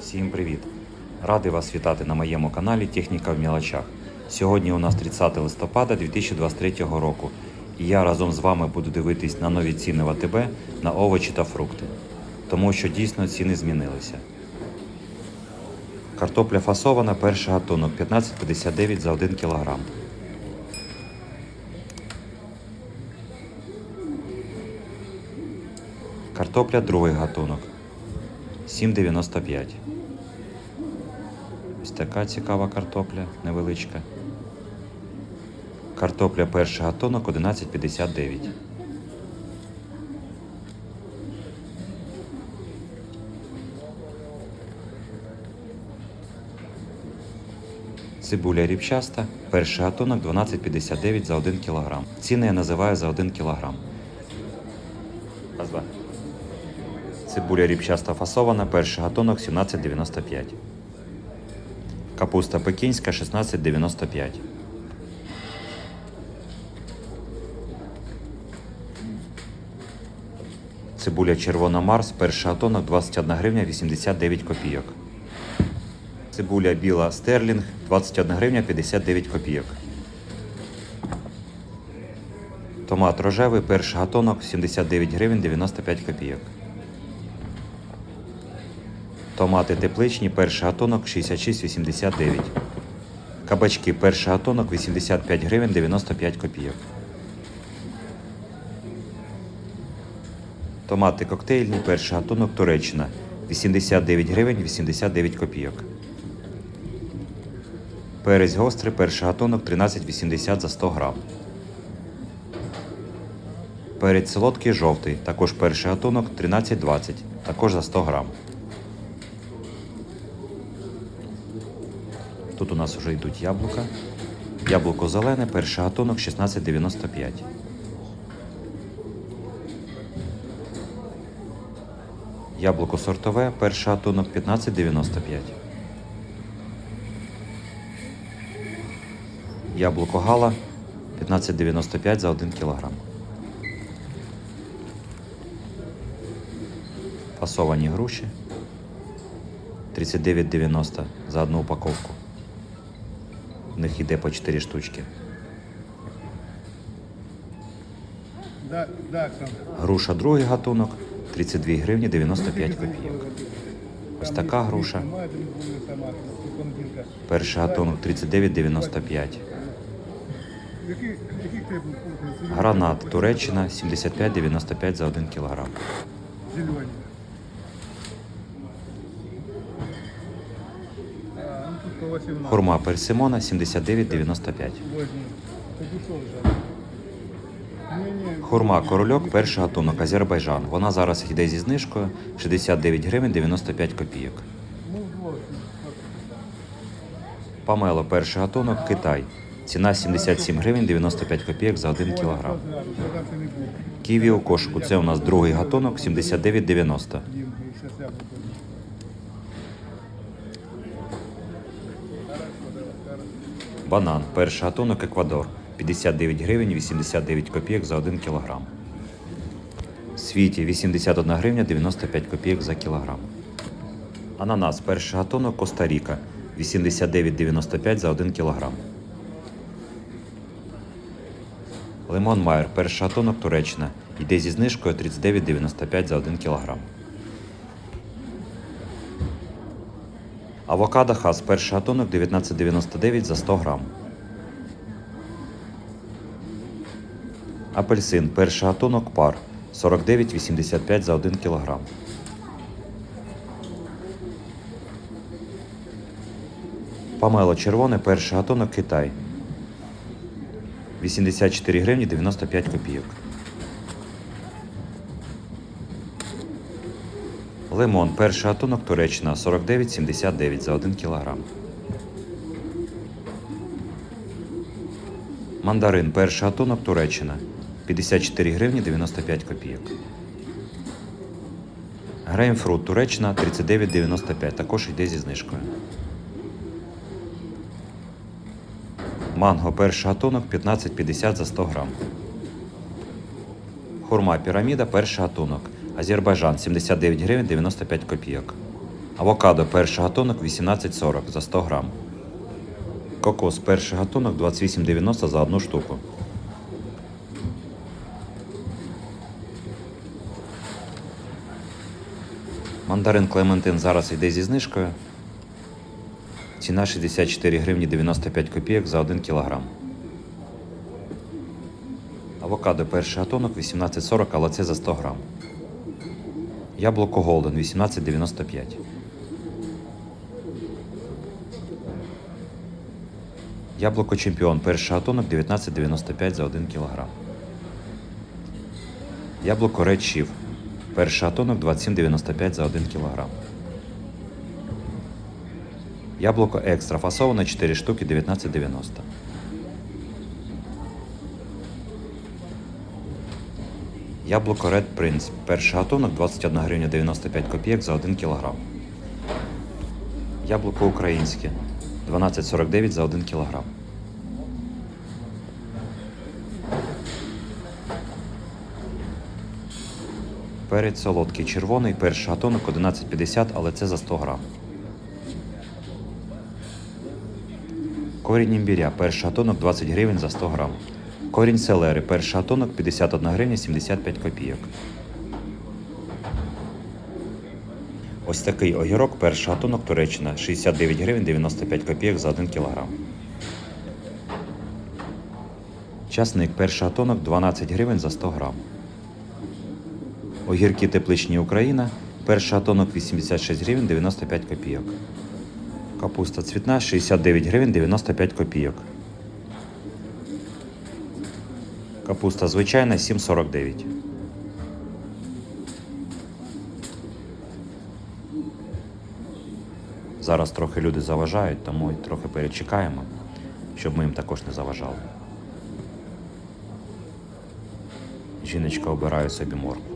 Всім привіт! Радий вас вітати на моєму каналі Техніка в мілочах. Сьогодні у нас 30 листопада 2023 року, і я разом з вами буду дивитись на нові ціни в АТБ на овочі та фрукти, тому що дійсно ціни змінилися. Картопля фасована, перший гатунок 15,59 за 1 кг. Картопля другий гатунок 7,95. Ось така цікава картопля невеличка. Картопля перший гатунок 11,59. Цибуля ріпчаста, перший гатунок 12,59 за 1 кг. Ціни я називаю за 1 кг. Раз, два. Цибуля ріпчаста фасована, перший гатунок 17,95. Капуста пекінська 16,95. Цибуля червона Марс, перший гатунок 21 гривня 89 копійок. Цибуля біла стерлінг 21 гривня 59 копійок. Томат рожевий, перший гатунок 79 гривень 95 копійок. Томати тепличні, перший гатунок 66,89. Кабачки, перший гатунок 85 гривень 95 копійок. Томати коктейльні, перший гатунок Туреччина 89 гривень 89 копійок. Перець гострий, перший гатунок 13,80 за 100 грам. Перець солодкий жовтий, також перший гатунок 13,20, також за 100 грам. Тут у нас вже йдуть яблука. Яблуко зелене, перший гатунок 16,95. Яблуко сортове, перший гатунок 15,95. Яблуко гала 15,95 за 1 кг. Фасовані груші 39,90 за одну упаковку. В них йде по 4 штучки. Груша другий гатунок 32 гривні 95 копійок. Ось така груша. Перший гатунок 39,95. Який, який тебе? Гранат Туреччина 75,95 за 1 кг. Хурма персимона 79,95. Возьму. Побушов же. Ні-ні. Хурма корольок, перший гатунок Азербайджан. Вона зараз йде зі знижкою 69 гривень 95 копійок. Памело, перший гатунок Китай. Ціна 77 гривень 95 копійок за 1 кг. Продався не. Ківі у кошику. Це у нас другий гатунок 79,90. Їм, і щас я буду. Банан, перший гатунок Еквадор. 59 гривень 89 копійок за 1 кг. Світі 81 гривня 95 копійок за кілограм. Ананас, перший гатунок Коста-Ріка. 89,95 за 1 кг. Лимон Майер, перший гатунок Туреччина. Йде зі знижкою 39,95 за 1 кг. Авокадо Хас, перший гатунок 19,99 за 100 грам. Апельсин, перший гатунок пар 49,85 за 1 кг. Памело червоне, перший гатунок Китай. 84 гривні 95 копійок. Лимон, перший гатунок Туреччина 49,79 за 1 кг. Мандарин, перший гатунок Туреччина 54 гривні 95 копійок. Грейпфрут Туреччина 39,95, також йде зі знижкою. Манго перший гатунок 15,50 за 100 грам. Хурма піраміда перший гатунок. Азербайджан 79 гривень 95 копійок. Авокадо перший гатунок 18,40 за 100 грам. Кокос перший гатунок 28,90 за одну штуку. Мандарин Клементин зараз йде зі знижкою. Ціна 64 гривні 95 копійок за 1 кілограм. Авокадо перший гатунок 18,40, але це за 100 грам. Яблуко Голден 18,95. Яблуко Чемпіон перший гатунок 19,95 за 1 кг. Яблуко Red Chief перший гатунок 27,95 за 1 кг. Яблуко екстра фасоване 4 штуки 19,90. Яблуко Red Prince перший гатунок 21 гривня 95 копійок за 1 кг. Яблуко українське 12,49 за 1 кг. Перець солодкий червоний, перший гатунок 11,50, але це за 100 грам. Корінь імбіря, перший гатунок 20 гривень за 100 грам. Корінь селери, перший гатунок 51 гривня 75 копійок. Ось такий огірок, перший гатунок Туреччина 69 гривень 95 копійок за 1 кілограм. Часник, перший гатунок 12 гривень за 100 грам. Огірки тепличні Україна, перший гатунок 86 гривень 95 копійок. Капуста цвітна 69 гривень 95 копійок. Капуста звичайна 7,49. Зараз трохи люди заважають, тому трохи перечекаємо, щоб ми їм також не заважали. Жіночка обирає собі моркву.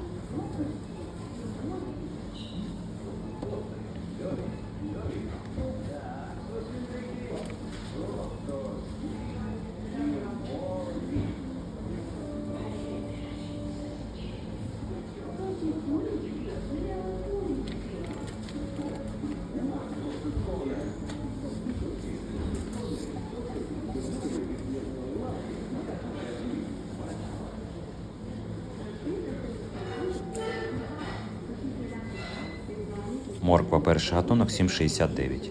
Морква перший гатунок 7,69.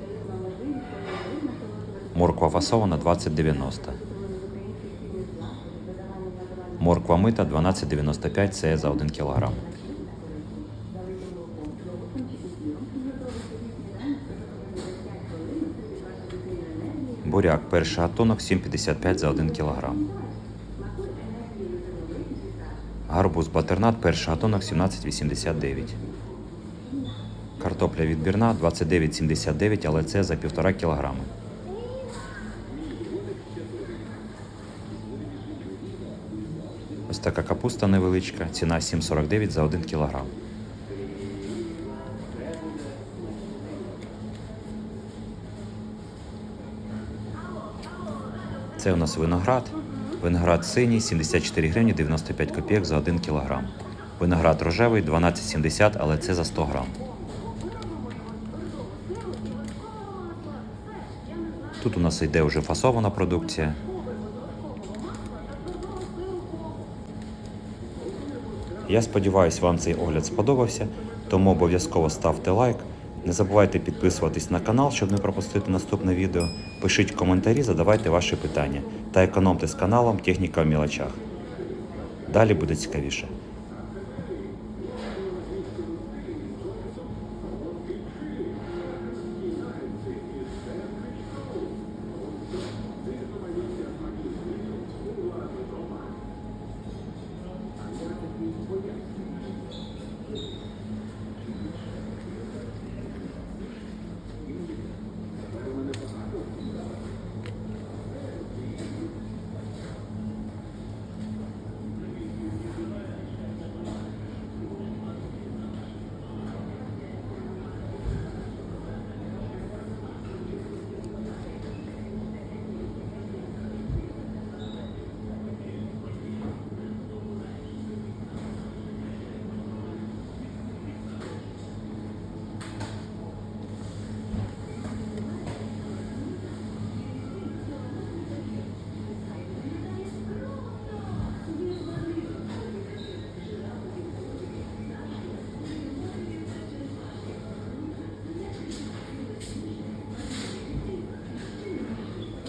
Морква фасована 20,90. Морква мита 12,95 це за 1 кг. Буряк перший гатунок 7,55 за 1 кг. Гарбуз батернат перший гатунок 17,89. Картопля відбірна 29,79, але це за 1,5 кілограми. Ось така капуста невеличка, ціна 7,49 за 1 кілограм. Це у нас виноград. Виноград синій 74 гривні 95 копійок за 1 кілограм. Виноград рожевий 12,70, але це за 100 грам. Тут у нас йде вже фасована продукція. Я сподіваюся, вам цей огляд сподобався, тому обов'язково ставте лайк. Не забувайте підписуватись на канал, щоб не пропустити наступне відео. Пишіть коментарі, задавайте ваші питання та економте з каналом Техніка в мілочах. Далі буде цікавіше.